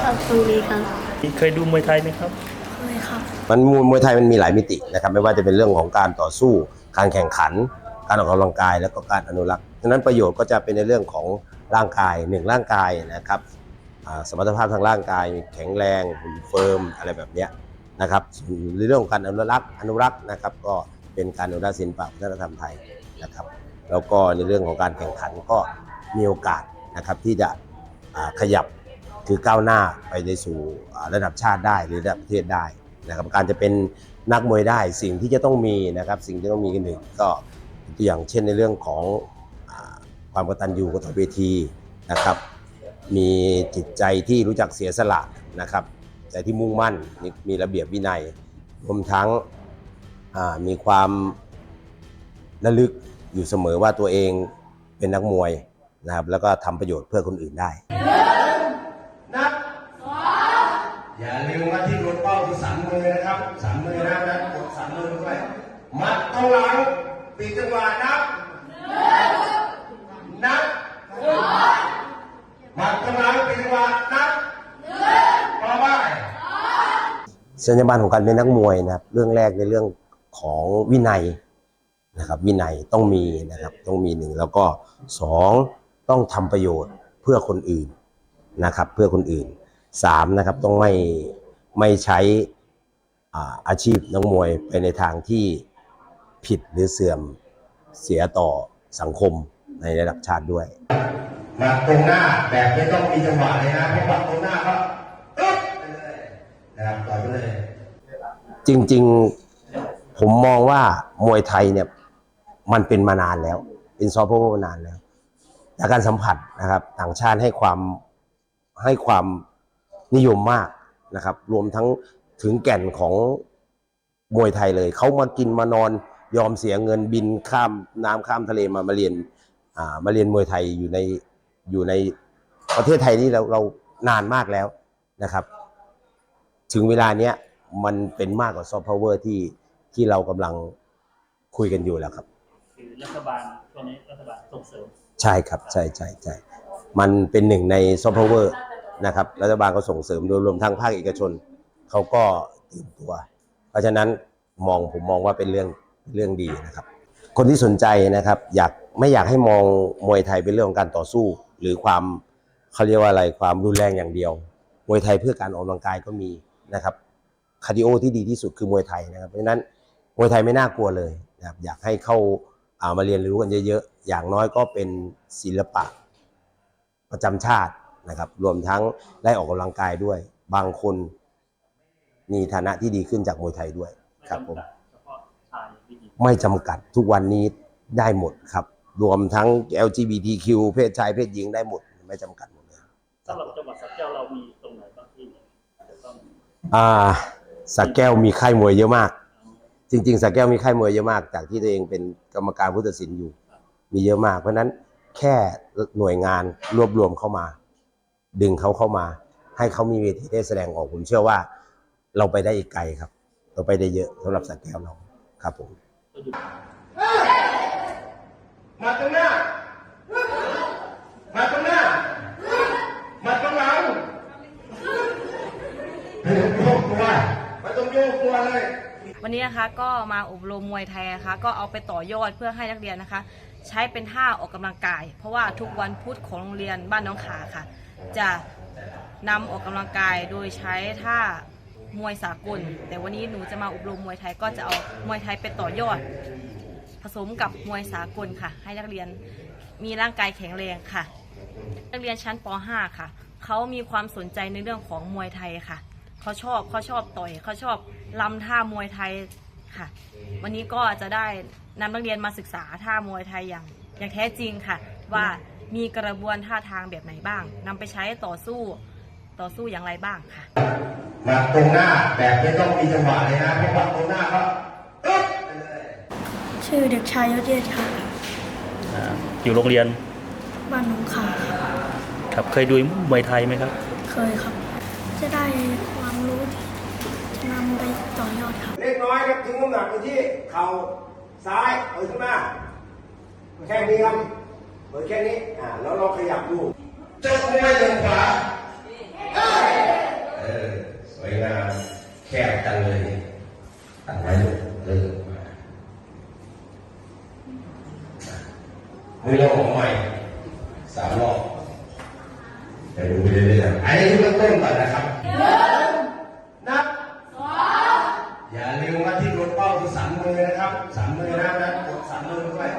ชอบตรงนี้ครับเคยดูมวยไทยไหมครับเคยครับ มันมวยมวยไทยมันมีหลายมิตินะครับ ไม่ว่าจะเป็นเรื่องของการต่อสู้ การแข่งขัน การออกกำลังกายแล้วก็การอนุรักษ์ดังนั้นประโยชน์ก็จะเป็นในเรื่องของร่างกายหนึ่งร่างกายนะครับอ่าสมรรถภาพทางร่างกายแข็งแรงหุ่นเฟิร์มอะไรแบบเนี้ยนะครับส่วนในเรื่องของการอนุรักษ์อนุรักษ์นะครับ ก็เป็นการอนุรักษ์ศิลปะวัฒนธรรมไทยนะครับ แล้วก็ในเรื่องของการแข่งขันก็มีโอกาสนะครับที่จะอ่าขยับ คือก้าวหน้าไปในสู่ระดับชาติได้หรือระดับประเทศได้นะครับการจะเป็นนักมวยได้สิ่งที่จะต้องมีนะครับสิ่งที่ต้องมีกันหนึ่งก็ตัวอย่างเช่นในเรื่องของอความกตัญญูกตเวทีนะครับมีจิตใจที่รู้จักเสียสละนะครับใจที่มุ่งมั่นมีระเบียบวินัยรวมทั้งมีความระลึกอยู่เสมอว่าตัวเองเป็นนักมวยนะครับแล้วก็ทำประโยชน์เพื่อคนอื่นได้ นับอย่าลืมว่าที่รถเป้าคือสันมือนะครับ สันมือนะนะกดสันมือด้วยมัดตรงหลังปีจังหวะนับนับมัดตรงหลังปีจังหวะนับต่อไป สัญญาบันของการเป็นนักมวยนะครับ เรื่องแรกในเรื่องของวินัยนะครับ วินัยต้องมีนะครับต้องมีหนึ่งแล้วก็สองต้องทำประโยชน์เพื่อคนอื่นนะครับ เพื่อคนอื่นสามนะครับต้องไม่ไม่ใช้อาชีพนักมวยไปในทางที่ผิดหรือเสื่อมเสียต่อสังคมในระดับชาติด้วยมาตรงหน้าแบบไม่ต้องมีจังหวะเลยนะเพราะว่าตรงหน้าก็อึ๊บ นะครับต่อไปเลยจริง ๆ ผมมองว่ามวยไทยเนี่ย มันเป็นมานานแล้ว เป็นซอฟต์พาวเวอร์มานานแล้วจากการสัมผัสนะครับ ต่างชาติให้ความให้ความนิยมมากนะครับ รวมทั้งถึงแก่นของมวยไทยเลย เขามากินมานอนยอมเสียเงินบินข้ามน้ำข้ามทะเลมามาเรียนมาเรียนมวยไทยอยู่ในอยู่ในประเทศไทยนี่เราเรานานมากแล้วนะครับ ถึงเวลาเนี้ยมันเป็นมากกว่าซอฟต์พาวเวอร์ที่ที่เรากำลังคุยกันอยู่แล้วครับ คือรัฐบาลช่วงนี้รัฐบาลส่งเสริมใช่ครับใช่ใช่ใช่มันเป็นหนึ่งในซอฟต์พาวเวอร์นะครับรัฐบาลก็ส่งเสริมโดยรวมทั้งภาคเอกชนเขาก็ตื่นตัว เพราะฉะนั้นมองผมมองว่าเป็นเรื่องเรื่องดีนะครับ คนที่สนใจนะครับ อยากไม่อยากให้มองมวยไทยเป็นเรื่องของการต่อสู้ หรือความเขาเรียกว่าอะไรความรุนแรงอย่างเดียว มวยไทยเพื่อการออกกำลังกายก็มี นะครับคาร์ดิโอที่ดีที่สุดคือมวยไทยนะครับ เพราะฉะนั้นมวยไทยไม่น่ากลัวเลยนะครับอยากให้เข้าอ่ามาเรียนรู้กันเยอะๆ อย่างน้อยก็เป็นศิลปะประจำชาตินะครับ รวมทั้งได้ออกกำลังกายด้วย บางคนมีฐานะที่ดีขึ้นจากมวยไทยด้วยครับผมเฉพาะชายผู้หญิงไม่จำกัดทุกวันนี้ได้หมดครับ รวมทั้ง LGBTQ เพศชายเพศหญิงได้หมดไม่จำกัดหมดเลยสำหรับจังหวัดสระแก้วเรามีตรงไหนบ้างที่จะต้อง อ่าสักแก้วมีค่ายมวยเยอะมาก จริง ๆสักแก้วมีค่ายมวยเยอะมาก จากที่ตัวเองเป็นกรรมการผู้ตัดสินอยู่ มีเยอะมาก เพราะนั้นแค่หน่วยงานรวบรวมเข้ามา ดึงเขาเข้ามา ให้เขามีเวทีได้แสดงออกผมเชื่อว่า เราไปได้อีกไกลครับ เราไปได้เยอะสำหรับสักแก้วเราครับผมมาตรงหน้ามาตรงหลังไม่ต้องโยกตัวไม่ต้องโยกตัวเลย วันนี้นะคะก็มาอบรมมวยไทยนะคะก็เอาไปต่อยอดเพื่อให้นักเรียนนะคะ ใช้เป็นท่าออกกำลังกาย เพราะว่าทุกวันพุธของโรงเรียนบ้านน้องขาค่ะ จะนำออกกำลังกายโดยใช้ท่ามวยสากล แต่วันนี้หนูจะมาอบรมมวยไทยก็จะเอามวยไทยไปต่อยอด ผสมกับมวยสากลค่ะ ให้นักเรียนมีร่างกายแข็งแรงค่ะ นักเรียนชั้นป .5 ค่ะเขามีความสนใจในเรื่องของมวยไทยค่ะ เขาชอบเขาชอบต่อยเขาชอบลำท่ามวยไทยค่ะ วันนี้ก็จะได้นำนักเรียนมาศึกษาท่ามวยไทยอย่างอย่างแท้จริงค่ะ ว่ามีกระบวนท่าทางแบบไหนบ้างนำไปใช้ต่อสู้ต่อสู้อย่างไรบ้างค่ะมาตรงหน้าแบบไม่ต้องมีจังหวะเลยนะเพราะว่าตรงหน้าก็อึ๊บไปเลยชื่อเด็กชายยศเดชครับอ่าอยู่โรงเรียนบ้านหนองขาครับครับเคยดูมวยไทยไหมครับ เคยครับ จะได้ความรู้ที่จะนำไปต่อยอดครับเล็กน้อยครับถึงน้ำหนักไปที่เข่าซ้ายเปิดขึ้นมาแค่นี้ครับเปิดแค่นี้อ่าแล้วเราขยับดูเจอมวยเดินขวาวยงามแคบจังเลยตัดไว้ลูกเลิกมามือเราของใหม่สามรอบเดี๋ยวดูไปเรื่อยๆอันนี้คือเบื้องต้นก่อนนะครับนับอย่าลืมว่าที่รถเป้าคือสันมือนะครับสันมือนะนะกดสันมือด้วย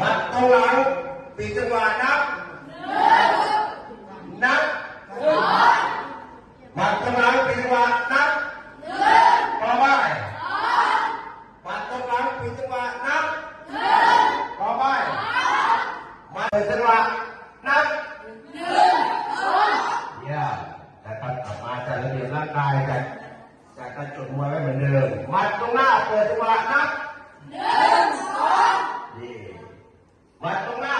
มัดตรงหลัง ปีจังหวะนับนับมัดตรงหลังปีจังหวะนับต่อไปมัดตรงหลังปีจังหวะนับต่อไปมัดเป็นจังหวะนับเยี่ยมนะครับกลับมาจัดระเบียบร่างกายจัดจัดการจดมวยไว้เหมือนเดิมมัดตรงหน้าเปิดจังหวะนับนี่มาตรงหน้าเปิดจังหวะนะ